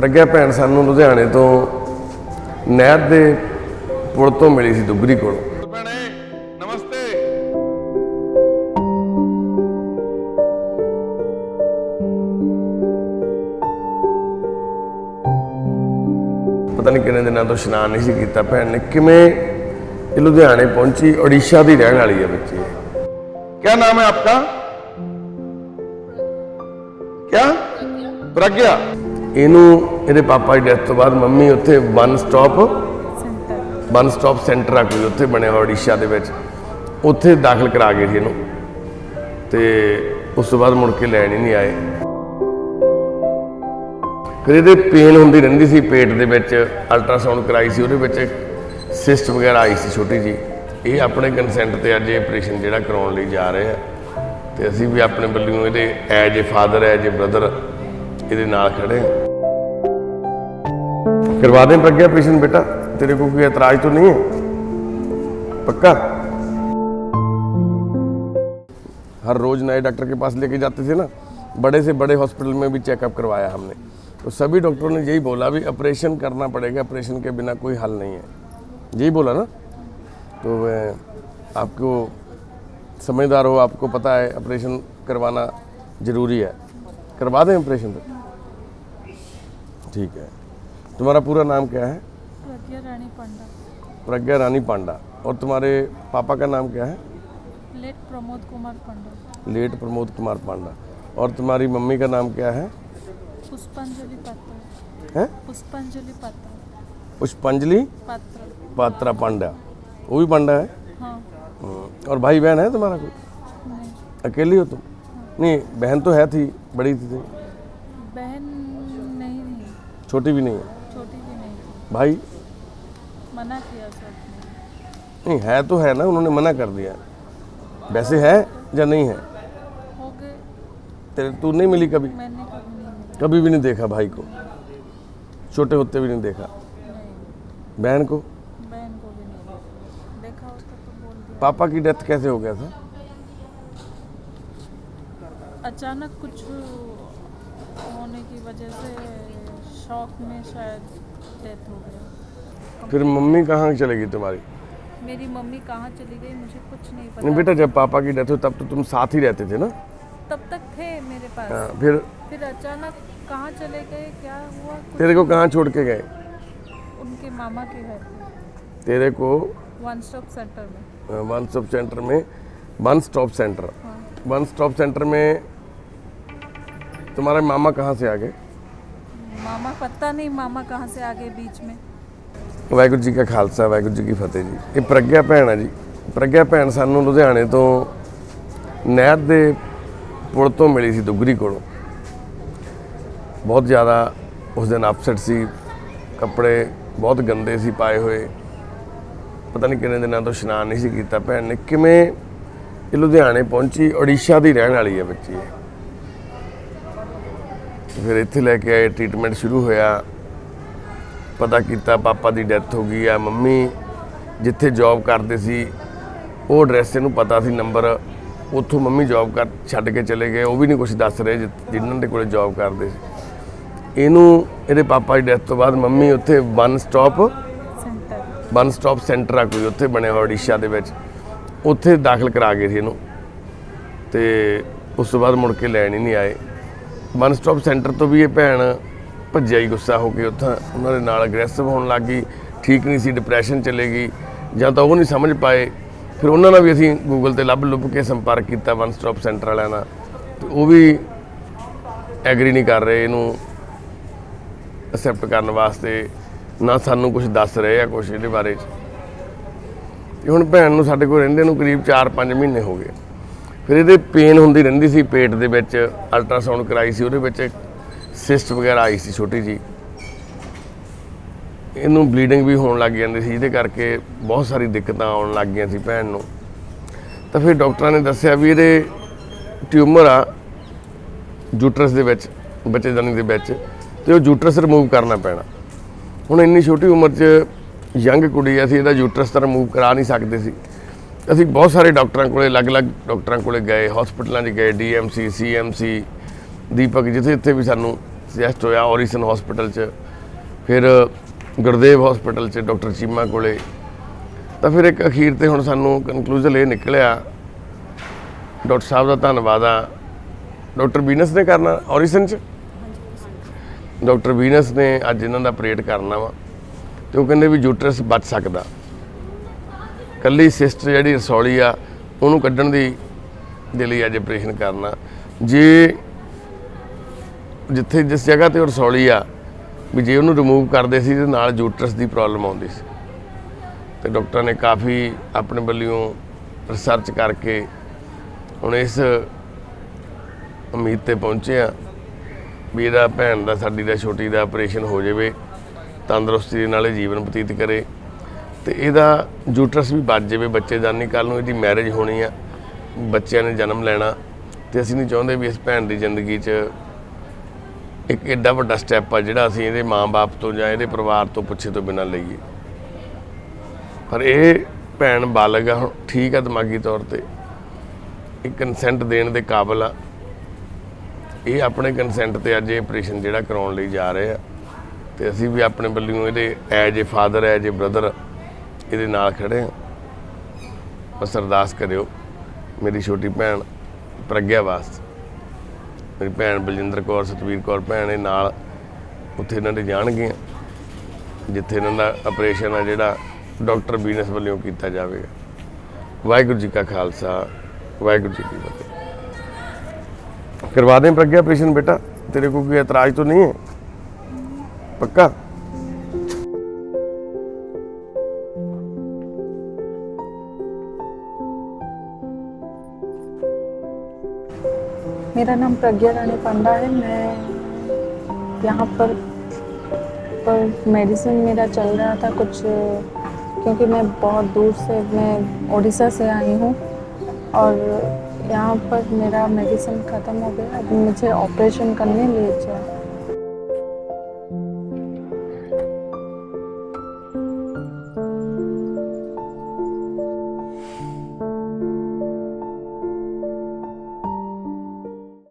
ਪ੍ਰਗਿਆ ਭੈਣ ਸਾਨੂੰ ਲੁਧਿਆਣੇ ਤੋਂ ਨਹਿਰ ਦੇ ਪੁਲ ਤੋਂ ਮਿਲੀ ਸੀ ਦੁੱਗਰੀ ਕੋਲ। ਭੈਣੇ ਨਮਸਤੇ। ਪਤਾ ਨਹੀਂ ਕਿੰਨੇ ਦਿਨਾਂ ਤੋਂ ਇਸ਼ਨਾਨ ਨਹੀਂ ਸੀ ਕੀਤਾ। ਭੈਣ ਨੇ ਕਿਵੇਂ ਇਹ ਲੁਧਿਆਣੇ ਪਹੁੰਚੀ ਓਡੀਸ਼ਾ ਦੀ ਰਹਿਣ ਵਾਲੀ ਹੈ ਬੱਚੀ ਕੀ ਨਾਮ ਹੈ ਆਪਕਾ? ਕਿਆ? ਪ੍ਰਗਿਆ। ਇਹਨੂੰ ਇਹਦੇ ਪਾਪਾ ਦੀ ਡੈਥ ਤੋਂ ਬਾਅਦ ਮੰਮੀ ਉੱਥੇ one stop centre one stop centre ਆ ਕੋਈ ਉੱਥੇ ਬਣਿਆ ਹੋਇਆ ਓਡੀਸ਼ਾ ਦੇ ਵਿੱਚ। ਉੱਥੇ ਦਾਖਲ ਕਰਾ ਗਏ ਸੀ ਇਹਨੂੰ। ਤੇ ਉਸ ਤੋਂ ਬਾਅਦ ਮੁੜ ਕੇ ਲੈਣ ਹੀ ਨਹੀਂ ਆਏ। ਫਿਰ ਇਹਦੇ ਪੇਨ ਹੁੰਦੀ ਰਹਿੰਦੀ ਸੀ ਪੇਟ ਦੇ ਵਿੱਚ। ਅਲਟਰਾਸਾਊਂਡ ਕਰਾਈ ਸੀ ਉਹਦੇ ਵਿੱਚ ਸਿਸਟ ਵਗੈਰਾ ਆਈ ਸੀ ਛੋਟੀ ਜੀ ਇਹ ਆਪਣੇ ਕੰਸੈਂਟ ਤੇ ਅੱਜ ਇਹ ਆਪਰੇਸ਼ਨ ਜਿਹੜਾ ਕਰਾਉਣ ਲਈ ਜਾ ਰਹੇ ਆ। ਤੇ ਅਸੀਂ ਵੀ ਆਪਣੇ ਵੱਲੋਂ ਇਹਦੇ as a father as a brother ਇਹਦੇ ਨਾਲ ਖੜੇ ਆ करवा दें प्रज्ञा ऑपरेशन बेटा तेरे को कोई एतराज तो नहीं है पक्का हर रोज नए डॉक्टर के पास लेके जाते थे ना बड़े से बड़े हॉस्पिटल में भी चेकअप करवाया हमने तो सभी डॉक्टरों ने यही बोला भी ऑपरेशन करना पड़ेगा ऑपरेशन के बिना कोई हल नहीं है यही बोला ना तो मैं आपको समझदार हो आपको पता है ऑपरेशन करवाना ज़रूरी है करवा दें ऑपरेशन ठीक है। तुम्हारा पूरा नाम क्या है? प्रज्ञा रानी पांडा। प्रज्ञा रानी पांडा। और तुम्हारे पापा का नाम क्या है? लेट प्रमोद कुमार पांडा। लेट प्रमोद कुमार पांडा। और तुम्हारी मम्मी का नाम क्या है? पुष्पांजलि पात्र। हैं? पुष्पांजलि पात्र। पुष्पांजलि पात्र। पात्रा पांडा। वो भी पांडा है? हाँ। हम्म, और भाई बहन है तुम्हारा कोई? अकेली हो तुम? नहीं बहन तो है थी बड़ी थी, थी। छोटी भी नहीं है। छोटी भी नहीं थी भाई। मना किया सब नहीं है तो है ना उन्होंने मना कर दिया। वैसे है या नहीं है? हो गए। तेरे तू नहीं मिली कभी? मैंने कभी नहीं मिला। कभी भी नहीं देखा भाई को। छोटे होते भी नहीं देखा। नहीं। बहन को? बहन को भी नहीं देखा। होता तो बोल दिया। पापा की डेथ कैसे हो गया था? अचानक कुछ होने की वजह से शॉक में शायद डेथ हो गया। फिर मम्मी कहाँ चली गई तुम्हारी? मेरी मम्मी कहाँ चली गई मुझे कुछ नहीं पता। नहीं बेटा जब पापा की डेथ हुई तब तो तुम साथ ही रहते थे ना? तब तक थे मेरे पास। हाँ, फिर? फिर अचानक कहाँ चले गए? क्या हुआ? तेरे को कहाँ छोड़ के गए? उनके मामा के घर। तेरे को? वन स्टॉप सेंटर में। वन स्टॉप सेंटर में one stop centre one stop centre में तुम्हारे मामा कहाँ से आ गए? मामा पता नहीं मामा कहाँ से आ गए बीच में ਵਾਹਿਗੁਰੂ ਜੀ ਕਾ ਖਾਲਸਾ ਵਾਹਿਗੁਰੂ ਜੀ ਕੀ ਫਤਿਹ ਜੀ ਇਹ ਪ੍ਰਗਿਆ ਭੈਣ ਹੈ ਜੀ ਪ੍ਰਗਿਆ ਭੈਣ ਸਾਨੂੰ ਲੁਧਿਆਣੇ ਤੋਂ ਨਹਿਰ ਦੇ ਪੁਲ ਤੋਂ ਮਿਲੀ ਸੀ ਦੁੱਗਰੀ ਕੋਲੋਂ ਬਹੁਤ ਜ਼ਿਆਦਾ ਉਸ ਦਿਨ ਅਪਸੈਟ ਸੀ ਕੱਪੜੇ ਬਹੁਤ ਗੰਦੇ ਸੀ ਪਾਏ ਹੋਏ ਪਤਾ ਨਹੀਂ ਕਿੰਨੇ ਦਿਨਾਂ ਤੋਂ ਇਸ਼ਨਾਨ ਨਹੀਂ ਸੀ ਕੀਤਾ ਭੈਣ ਨੇ ਕਿਵੇਂ ਇਹ ਲੁਧਿਆਣੇ ਪਹੁੰਚੀ ਓਡੀਸ਼ਾ ਦੀ ਰਹਿਣ ਵਾਲੀ ਹੈ ਬੱਚੀ ਇਹ ਫਿਰ ਇੱਥੇ ਲੈ ਕੇ ਆਏ ਟ੍ਰੀਟਮੈਂਟ ਸ਼ੁਰੂ ਹੋਇਆ। ਪਤਾ ਕੀਤਾ ਪਾਪਾ ਦੀ ਡੈਥ ਹੋ ਗਈ ਆ ਮੰਮੀ ਜਿੱਥੇ ਜੌਬ ਕਰਦੇ ਸੀ ਉਹ ਐਡਰੈਸ ਇਹਨੂੰ ਪਤਾ ਸੀ ਨੰਬਰ ਉੱਥੋਂ ਮੰਮੀ ਜੌਬ ਕਰ ਛੱਡ ਕੇ ਚਲੇ ਗਏ ਉਹ ਵੀ ਨਹੀਂ ਕੁਝ ਦੱਸ ਰਹੇ ਜਿਨ੍ਹਾਂ ਦੇ ਕੋਲੇ ਜੌਬ ਕਰਦੇ ਸੀ। ਇਹਨੂੰ ਇਹਦੇ ਪਾਪਾ ਦੀ ਡੈਥ ਤੋਂ ਬਾਅਦ ਮੰਮੀ ਉੱਥੇ one stop centre one stop centre ਆ ਕੋਈ ਉੱਥੇ ਬਣਿਆ ਹੋਇਆ ਓਡੀਸ਼ਾ ਦੇ ਵਿੱਚ। ਉੱਥੇ ਦਾਖਲ ਕਰਾ ਗਏ ਸੀ ਇਹਨੂੰ। ਤੇ ਉਸ ਤੋਂ ਬਾਅਦ ਮੁੜ ਕੇ ਲੈਣ ਹੀ ਨਹੀਂ ਆਏ। ਵਨ ਸਟਾਪ ਸੈਂਟਰ ਤੋਂ ਵੀ ਇਹ ਭੈਣ ਭੱਜਿਆ ਹੀ ਗੁੱਸਾ ਹੋ ਕੇ ਉੱਥਾਂ, ਉਹਨਾਂ ਦੇ ਨਾਲ ਅਗਰੈਸਿਵ ਹੋਣ ਲੱਗ ਗਈ, ਠੀਕ ਨਹੀਂ ਸੀ ਡਿਪਰੈਸ਼ਨ ਚਲੇ ਗਈ, ਜਾਂ ਤਾਂ ਉਹ ਨਹੀਂ ਸਮਝ ਪਾਏ। ਫਿਰ ਉਹਨਾਂ ਨਾਲ ਵੀ ਅਸੀਂ ਗੂਗਲ ਤੇ ਲੱਭ ਲੁੱਭ ਕੇ ਸੰਪਰਕ ਕੀਤਾ ਵਨ ਸਟਾਪ ਸੈਂਟਰ ਵਾਲਿਆਂ ਨਾਲ। ਤੇ ਉਹ ਵੀ ਐਗਰੀ ਨਹੀਂ ਕਰ ਰਹੇ ਇਹਨੂੰ ਅਸੈਪਟ ਕਰਨ ਵਾਸਤੇ, ਨਾ ਸਾਨੂੰ ਕੁਝ ਦੱਸ ਰਹੇ ਆ ਕੁਝ ਇਹਦੇ ਬਾਰੇ। 'ਚ ਤੇ ਹੁਣ ਭੈਣ ਨੂੰ ਸਾਡੇ ਕੋਲ ਰਹਿੰਦੇ ਨੂੰ ਕਰੀਬ 4-5 ਮਹੀਨੇ ਹੋ ਗਏ। ਫਿਰ ਇਹਦੇ ਪੇਨ ਹੁੰਦੀ ਰਹਿੰਦੀ ਸੀ ਪੇਟ ਦੇ ਵਿੱਚ ਅਲਟਰਾਸਾਊਂਡ ਕਰਾਈ ਸੀ ਉਹਦੇ ਵਿੱਚ ਸਿਸਟ ਵਗੈਰਾ ਆਈ ਸੀ ਛੋਟੀ ਜੀ ਇਹਨੂੰ ਬਲੀਡਿੰਗ ਵੀ ਹੋਣ ਲੱਗ ਜਾਂਦੀ ਸੀ ਜਿਹਦੇ ਕਰਕੇ ਬਹੁਤ ਸਾਰੀ ਦਿੱਕਤਾਂ ਆਉਣ ਲੱਗ ਗਈਆਂ ਸੀ ਭੈਣ ਨੂੰ। ਤਾਂ ਫਿਰ ਡਾਕਟਰਾਂ ਨੇ ਦੱਸਿਆ ਵੀ ਇਹਦੇ ਟਿਊਮਰ ਆ ਜੂਟਰਸ ਦੇ ਵਿੱਚ ਬੱਚੇਦਾਨੀ ਦੇ ਵਿੱਚ ਤੇ ਉਹ ਜੂਟਰਸ ਰਿਮੂਵ ਕਰਨਾ ਪੈਣਾ। ਹੁਣ ਇੰਨੀ ਛੋਟੀ ਉਮਰ 'ਚ ਯੰਗ ਕੁੜੀ ਆ, ਸੀ ਇਹਦਾ ਯੂਟਰਸ ਤਾਂ ਰਿਮੂਵ ਕਰਾ ਨਹੀਂ ਸਕਦੇ ਸੀ। ਅਸੀਂ ਬਹੁਤ ਸਾਰੇ ਡਾਕਟਰਾਂ ਕੋਲੇ, ਅਲੱਗ-ਅਲੱਗ ਡਾਕਟਰਾਂ ਕੋਲੇ ਗਏ ਹਸਪੀਟਲਾਂ 'ਚ ਗਏ ਡੀਐਮਸੀ ਸੀਐਮਸੀ ਦੀਪਕ ਜਿੱਥੇ ਜਿੱਥੇ ਵੀ ਸਾਨੂੰ ਸੁਜੈਸਟ ਹੋਇਆ ਔਰੀਸਨ ਹਸਪੀਟਲ 'ਚ, ਫਿਰ ਗੁਰਦੇਵ ਹਸਪੀਟਲ 'ਚ ਡਾਕਟਰ ਚੀਮਾ ਕੋਲੇ। ਤਾਂ ਫਿਰ ਇੱਕ ਅਖੀਰ ਤੇ ਹੁਣ ਸਾਨੂੰ ਕਨਕਲੂਜਨ ਇਹ ਨਿਕਲਿਆ, ਡਾਕਟਰ ਸਾਹਿਬ ਦਾ ਧੰਨਵਾਦ ਆ। ਡਾਕਟਰ ਬੀਨਸ ਨੇ ਕਰਨਾ ਔਰੀਸਨ 'ਚ? ਡਾਕਟਰ ਬੀਨਸ ਨੇ ਅੱਜ ਇਹਨਾਂ ਦਾ ਆਪਰੇਟ ਕਰਨਾ ਵਾ, ਤੇ ਉਹ ਕਹਿੰਦੇ ਵੀ ਯੂਟਰਸ ਬਚ ਸਕਦਾ। ਕੱਲੀ ਸਿਸਟ ਜਿਹੜੀ ਰਸੌਲੀ ਆ, ਉਹਨੂੰ ਕੱਢਣ ਦੀ ਦੇ ਲਈ ਅੱਜ ਆਪਰੇਸ਼ਨ ਕਰਨਾ। ਜੇ ਜਿੱਥੇ ਜਿਸ ਜਗ੍ਹਾ ਤੇ ਉਹ ਰਸੌਲੀ ਆ, ਵੀ ਜੇ ਉਹਨੂੰ ਰਿਮੂਵ ਕਰਦੇ ਸੀ, ਤੇ ਨਾਲ ਜੂਟਰਸ ਦੀ ਪ੍ਰੋਬਲਮ ਆਉਂਦੀ ਸੀ। ਤੇ ਡਾਕਟਰਾਂ ਨੇ ਕਾਫੀ ਆਪਣੇ ਵੱਲੋਂ ਰਿਸਰਚ ਕਰਕੇ ਹੁਣ ਇਸ ਉਮੀਦ ਤੇ ਪਹੁੰਚੇ ਆ ਵੀ ਇਹਦਾ ਭੈਣ ਦਾ, ਸਾਡੀ ਦਾ, ਛੋਟੀ ਦਾ ਆਪਰੇਸ਼ਨ ਹੋ ਜਾਵੇ, ਤੰਦਰੁਸਤੀ ਦੇ ਨਾਲ ਇਹ ਜੀਵਨ ਬਤੀਤ ਕਰੇ। ਤੇ ਇਹਦਾ ਜੂਟਰਸ ਵੀ ਬਚ ਜਾਵੇ, ਬੱਚੇ ਬੱਚੇਦਾਨੀ ਕੱਲ ਨੂੰ ਇਹਦੀ ਮੈਰਿਜ ਹੋਣੀ ਆ, ਬੱਚਿਆਂ ਨੇ ਜਨਮ ਲੈਣਾ, ਤੇ ਅਸੀਂ ਨਹੀਂ ਚਾਹੁੰਦੇ ਵੀ ਇਸ ਭੈਣ ਦੀ ਜ਼ਿੰਦਗੀ 'ਚ ਇੱਕ ਐਡਾ ਵੱਡਾ ਸਟੈਪ ਆ ਜਿਹੜਾ ਅਸੀਂ ਇਹਦੇ ਮਾਂ-ਬਾਪ ਤੋਂ ਜਾਂ ਇਹਦੇ ਪਰਿਵਾਰ ਤੋਂ ਪੁੱਛੇ ਤੋਂ ਬਿਨਾਂ ਲਈਏ। ਪਰ ਇਹ ਭੈਣ ਬਾਲਗ ਆ, ਹੁਣ ਠੀਕ ਆ ਦਿਮਾਗੀ ਤੌਰ ਤੇ। ਇਹ ਕੰਸੈਂਟ ਦੇਣ ਦੇ ਕਾਬਲ ਆ। ਇਹ ਆਪਣੇ ਕੰਸੈਂਟ ਤੇ ਅੱਜ ਇਹ ਆਪਰੇਸ਼ਨ ਜਿਹੜਾ ਕਰਾਉਣ ਲਈ ਜਾ ਰਹੇ ਆ। ਤੇ ਅਸੀਂ ਵੀ ਆਪਣੇ ਵੱਲੋਂ ਇਹਦੇ as a father as a brother ਇਹਦੇ ਨਾਲ ਖੜੇ ਹਾਂ ਬਸ ਅਰਦਾਸ ਕਰਿਓ, ਮੇਰੀ ਛੋਟੀ ਭੈਣ ਪ੍ਰਗਿਆ ਵਾਸਤੇ ਮੇਰੀ ਭੈਣ ਬਲਜਿੰਦਰ ਕੌਰ, ਸਤਵੀਰ ਕੌਰ ਭੈਣ ਇਹ ਨਾਲ ਉੱਥੇ ਇਹਨਾਂ ਦੇ ਜਾਣਗੇ ਜਿੱਥੇ ਇਹਨਾਂ ਦਾ ਆਪਰੇਸ਼ਨ ਆ ਜਿਹੜਾ ਡਾਕਟਰ ਬੀਨਸ ਵੱਲੋਂ ਕੀਤਾ ਜਾਵੇਗਾ। ਵਾਹਿਗੁਰੂ ਜੀ ਕਾ ਖਾਲਸਾ, ਵਾਹਿਗੁਰੂ ਜੀ ਕੀ ਫਤਿਹ। ਕਰਵਾ ਦੇ ਪ੍ਰਗਿਆ ਆਪਰੇਸ਼ਨ ਬੇਟਾ, ਤੇਰੇ ਕੋਲ ਕੋਈ ਇਤਰਾਜ਼ ਤੋਂ ਨਹੀਂ ਹੈ? ਪੱਕਾ? मेरा नाम प्रज्ञा रानी पांडा है। मैं यहाँ पर पर मेडिसिन मेरा चल रहा था कुछ, क्योंकि मैं बहुत दूर से, मैं उड़ीसा से आई हूँ और यहाँ पर मेरा मेडिसिन ख़त्म हो गया। अब मुझे ऑपरेशन करने ले जाओ।